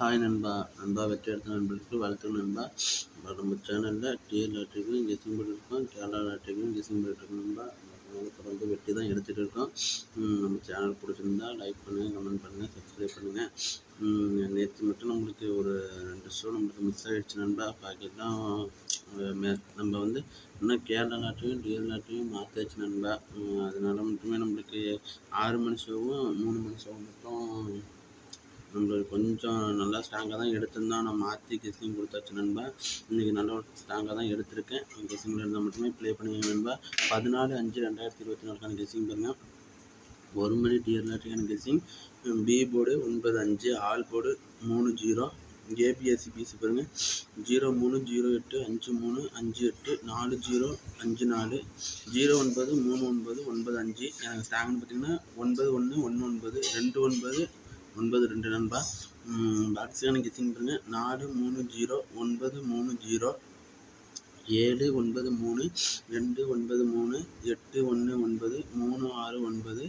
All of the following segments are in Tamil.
ஹாய் நண்பா. நண்பா வெற்றி எடுத்த நண்பர்களுக்கு வாழ்த்து நண்பா நம்ம சேனலில் டிஎல் லாட்ரிக்கும் கெஸிங் இருக்கும். கேரளா லாட்ரிக்கும் கெஸிங் இருக்கோம் நண்பா. தொடர்ந்து வெட்டி தான் எடுத்துகிட்டு இருக்கோம். நம்ம சேனல் பிடிச்சிருந்தா லைக் பண்ணுங்கள் கமெண்ட் பண்ணுங்கள் சப்ஸ்கிரைப் பண்ணுங்கள் நேற்று மட்டும் நம்மளுக்கு ஒரு ரெண்டு ஷோ நம்மளுக்கு மிஸ் ஆகிடுச்சு நண்பா. பாக்கெட்லாம் நம்ம வந்து இன்னும் கேரளா நாட்டையும் டிஎல் நாட்டையும் மாற்றாச்சு நண்பா. அதனால மட்டுமே நம்மளுக்கு ஆறு மணி ஷோவும் மூணு மணி ஷோவும் மட்டும் நம்மளுக்கு கொஞ்சம் நல்லா ஸ்ட்ராங்காக தான் எடுத்திருந்தோம் நான் மாற்றி கெஸ்ஸிங் கொடுத்தாச்சு நண்பா. இன்றைக்கி நல்லா ஸ்ட்ராங்காக தான் எடுத்திருக்கேன். கெஸ்ஸிங்கில் இருந்தால் மட்டுமே ப்ளே பண்ணி நண்பா. பதினாலு அஞ்சு ரெண்டாயிரத்தி இருபத்தி நாலுக்கான கெஸ்ஸிங் பாருங்கள் ஒரு மணி டிஎர்லாட்டிக்கான லாட்டிக்கான பி போர்டு ஒன்பது அஞ்சு ஆல் போர்டு மூணு ஜீரோ ஏபிஎஸ்சி பிசி பாருங்கள் ஜீரோ மூணு ஜீரோ எட்டு அஞ்சு மூணு அஞ்சு எட்டு நாலு ஜீரோ அஞ்சு நாலு. ஜீரோ ஒன்பது மூணு ஒன்பது ஒன்பது அஞ்சு. எனக்கு ஸ்டாங்னு பார்த்தீங்கன்னா ஒன்பது ஒன்று ஒன்று ஒன்பது ரெண்டு ஒன்பது ஒன்பது ரெண்டு நண்பா. பாக்ஸுக்கான கெஸ்ஸிங் பாருங்கள் நாலு மூணு ஜீரோ ஒன்பது மூணு ஜீரோ ஏழு ஒன்பது மூணு ரெண்டு ஒன்பது மூணு எட்டு ஒன்று ஒன்பது மூணு ஆறு ஒன்பது.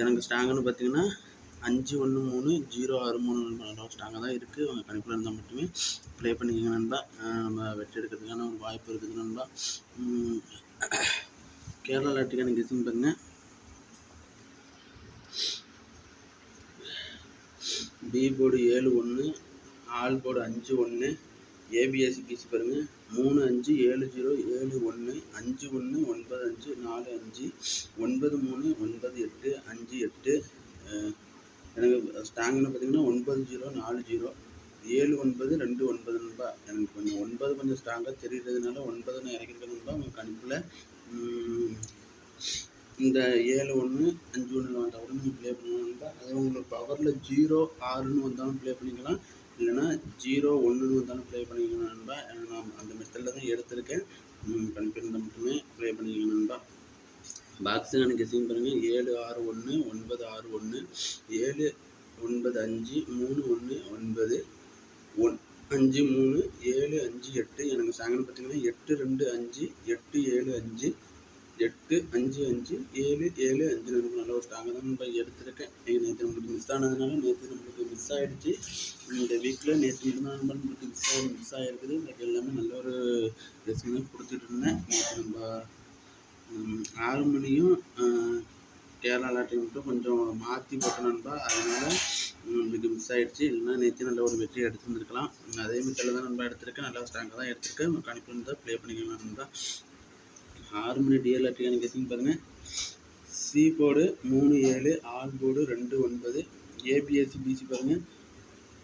எனக்கு ஸ்டாங்குன்னு பார்த்தீங்கன்னா அஞ்சு ஒன்று மூணு ஜீரோ ஆறு மூணு நல்லா ஸ்டாங்காக தான் இருக்குது உங்கள் கணிப்பில் இருந்தால் மட்டுமே ப்ளே பண்ணிக்கோங்க நண்பா. நம்ம வெற்றி எடுக்கிறதுக்கான ஒரு வாய்ப்பு இருக்குது நண்பா. கேரளா லாட்டுக்கான கிசிங் பாருங்கள் பி போர்டு ஏழு ஒன்று ஆல் போர்டு அஞ்சு ஒன்று ஏபிஎஸ்சி பிசி பாருங்கள் மூணு அஞ்சு ஏழு ஜீரோ ஏழு ஒன்று அஞ்சு ஒன்று ஒன்பது அஞ்சு நாலு அஞ்சு ஒன்பது மூணு ஒன்பது எட்டு அஞ்சு எட்டு. எனக்கு ஸ்டாங்னு பார்த்தீங்கன்னா ஒன்பது ஜீரோ நாலு ஜீரோ. ஏழு ஒன்பது ரெண்டு ஒன்பது நண்பா. எனக்கு கொஞ்சம் ஒன்பது கொஞ்சம் ஸ்ட்ராங்காக தெரியுறதுனால ஒன்பது நான் இறக்கிருக்கேன் நண்பா. உங்கள் கணிப்பில் இந்த ஏழு ஒன்று அஞ்சு ஒன்று வந்தால் கூட நீங்கள் ப்ளே பண்ணணும்னா அதே உங்களுக்கு பவரில் ஜீரோ ஆறுன்னு வந்தாலும் ப்ளே பண்ணிக்கலாம். இல்லைனா ஜீரோ ஒன்றுன்னு வந்தாலும் ப்ளே பண்ணிக்கலாம் நண்பா. நான் அந்த மெத்தடில் தான் எடுத்திருக்கேன். கன்ஃபியூரில் மட்டுமே ப்ளே பண்ணிக்கலாம் நண்பா. பாக்ஸு எனக்கு சீன் பாருங்கள் ஏழு ஆறு ஒன்று ஒன்பது ஆறு ஒன்று ஏழு ஒன்பது அஞ்சு மூணு ஒன்று ஒன்பது ஒன் அஞ்சு மூணு ஏழு அஞ்சு எட்டு. எனக்கு சாங்கன்னு பார்த்தீங்கன்னா எட்டு ரெண்டு அஞ்சு எட்டு ஏழு அஞ்சு எட்டு அஞ்சு அஞ்சு ஏழு ஏழு அஞ்சு நமக்கு நல்ல ஒரு ஸ்ட்ராங்காக தான். நம்ம எடுத்திருக்கேன் நேற்று நம்மளுக்கு மிஸ் ஆனதுனால நேற்று நம்மளுக்கு மிஸ் ஆகிடுச்சு இந்த வீக்கில் நேற்று இருந்தால் நம்மளுக்கு மிஸ் ஆகி மிஸ் ஆகிருக்குது பட் எல்லாமே நல்ல ஒரு ரெசிங் தான் கொடுத்துட்டு இருந்தேன். நேற்று நம்ம ஆறு மணியும் கேரளா லாட்டரி மட்டும் கொஞ்சம் மாற்றி போட்டணும்பா அதனால் நம்மளுக்கு மிஸ் ஆகிடுச்சு இல்லைன்னா நேற்று நல்ல ஒரு வெற்றி எடுத்துருந்துருக்கலாம். அதே மெத்தடில் தான் நம்ம எடுத்திருக்கேன். நல்லா ஸ்ட்ராங்காக தான் எடுத்திருக்கேன். கணிப்பு இருந்தால் ப்ளே பண்ணிக்கலாம் நண்பா. ஆறு மணி டிஎல் லாட்டரியான கெஸிங் பாருங்கள் சி போர்டு மூணு ஏழு ஆல் போர்டு ரெண்டு ஒன்பது ஏபிஎஸ்சி பிசி பாருங்கள்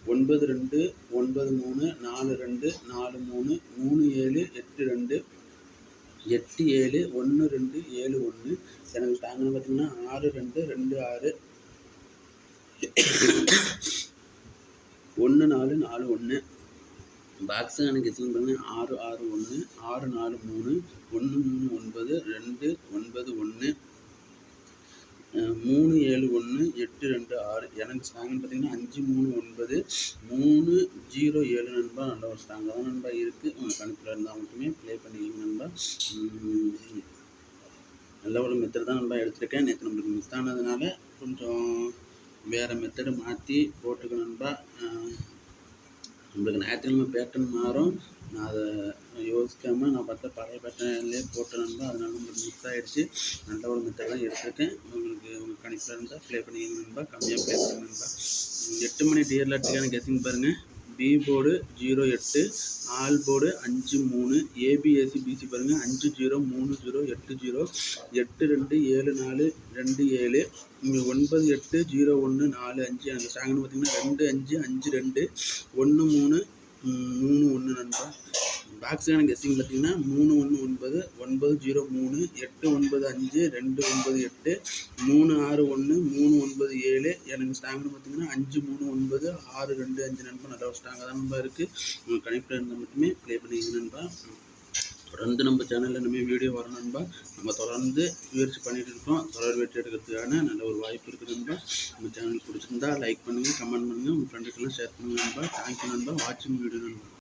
ஒன்பது ரெண்டு ஒன்பது மூணு நாலு ரெண்டு நாலு மூணு மூணு ஏழு எட்டு ரெண்டு எட்டு ஏழு ஒன்று ரெண்டு ஏழு ஒன்று எனக்கு ஸ்ட்ராங்னு பார்த்தீங்கன்னா ஆறு ரெண்டு ரெண்டு ஆறு ஒன்று நாலு நாலு ஒன்று பாக்ஸு எனக்கு கெஸ்ஸிங் பண்ணி. ஆறு ஆறு ஒன்று ஆறு நாலு மூணு ஒன்று மூணு ஒன்பது ரெண்டு ஒன்பது ஒன்று மூணு ஏழு ஒன்று எட்டு ரெண்டு ஆறு. எனக்கு ஸ்ட்ராங்னு பார்த்தீங்கன்னா அஞ்சு மூணு ஒன்பது மூணு ஜீரோ ஏழு நண்பா. நல்ல ஒரு ஸ்ட்ராங்காக தான் நண்பா இருக்குது உங்கள் கணக்கில் இருந்தால் மட்டுமே ப்ளே பண்ணிக்கிங்க நண்பா. நல்ல ஒரு மெத்தட் தான் நண்பா எடுத்திருக்கேன். நேற்று நம்மளுக்கு மிஸ் ஆனதுனால கொஞ்சம் வேறு மெத்தடு மாற்றி போட்டுக்கணும்பா நண்பா. நம்மளுக்கு ஞாயிற்றுக்கிழமை பேட்டர்ன் மாறும். நான் அதை யோசிக்காமல் நான் பார்த்தா பழைய பேட்டர்ன்லேயே போட்டேன் அதனால நம்மளுக்கு மிஸ் ஆகிடுச்சு நல்ல ஒரு மெத்தட் தான் எடுத்திருக்கேன். உங்களுக்கு உங்கள் கணிப்பில் இருந்தால் ப்ளே பண்ணிக்கங்க நண்பா. கம்மியாக ப்ளே பண்ணுங்க நண்பா. எட்டு மணி டியர் லாட்டுக்கான கெஸிங் பாருங்கள் பி போர்டு ஜீரோ எட்டு ஆல் போர்டு அஞ்சு மூணு ஏபிஎஸ்சி பிசி பாருங்கள் அஞ்சு ஜீரோ மூணு ஜீரோ எட்டு ஜீரோ எட்டு ரெண்டு ஏழு நாலு ரெண்டு ஏழு இங்கே ஒன்பது எட்டு ஜீரோ ஒன்று நாலு அஞ்சு. அந்த ஸ்ட்ராங்னு பார்த்தீங்கன்னா ரெண்டு அஞ்சு அஞ்சு ரெண்டு ஒன்று மூணு மூணு ஒன்று நண்பா பாக்ஸுக்கான கெஸ்டிங் பார்த்தீங்கன்னா மூணு ஒன்று ஒன்பது ஒன்பது ஜீரோ மூணு எட்டு ஒன்பது அஞ்சு ரெண்டு ஒன்பது எட்டு மூணு ஆறு ஒன்று மூணு ஒன்பது ஏழு. எனக்கு ஸ்ட்ராங்னு பார்த்தீங்கன்னா அஞ்சு மூணு ஒன்பது ஆறு ரெண்டு அஞ்சு நண்பா நல்லா ஸ்ட்ராங்காக தான் நண்பா இருக்குது கனெக்டில் இருந்தால் மட்டுமே ப்ளே பண்ணிங்க நண்பா. தொடர்ந்து நம்ம சேனலில் இனிமேல் வீடியோ வர நண்பா. நம்ம தொடர்ந்து முயற்சி பண்ணிகிட்டு இருக்கோம். தொடர் வெற்றி எடுக்கிறதுக்கான நல்ல ஒரு வாய்ப்பு இருக்குது நண்பா. நம்ம சேனல் பிடிச்சிருந்தா லைக் பண்ணுங்கள் கமெண்ட் பண்ணுங்கள் உங்கள் ஃப்ரெண்டுக்கெல்லாம் ஷேர் பண்ணுங்கள் நண்பா. தேங்க்யூ நண்பா. வாட்சிங் வீடியோ நண்பா.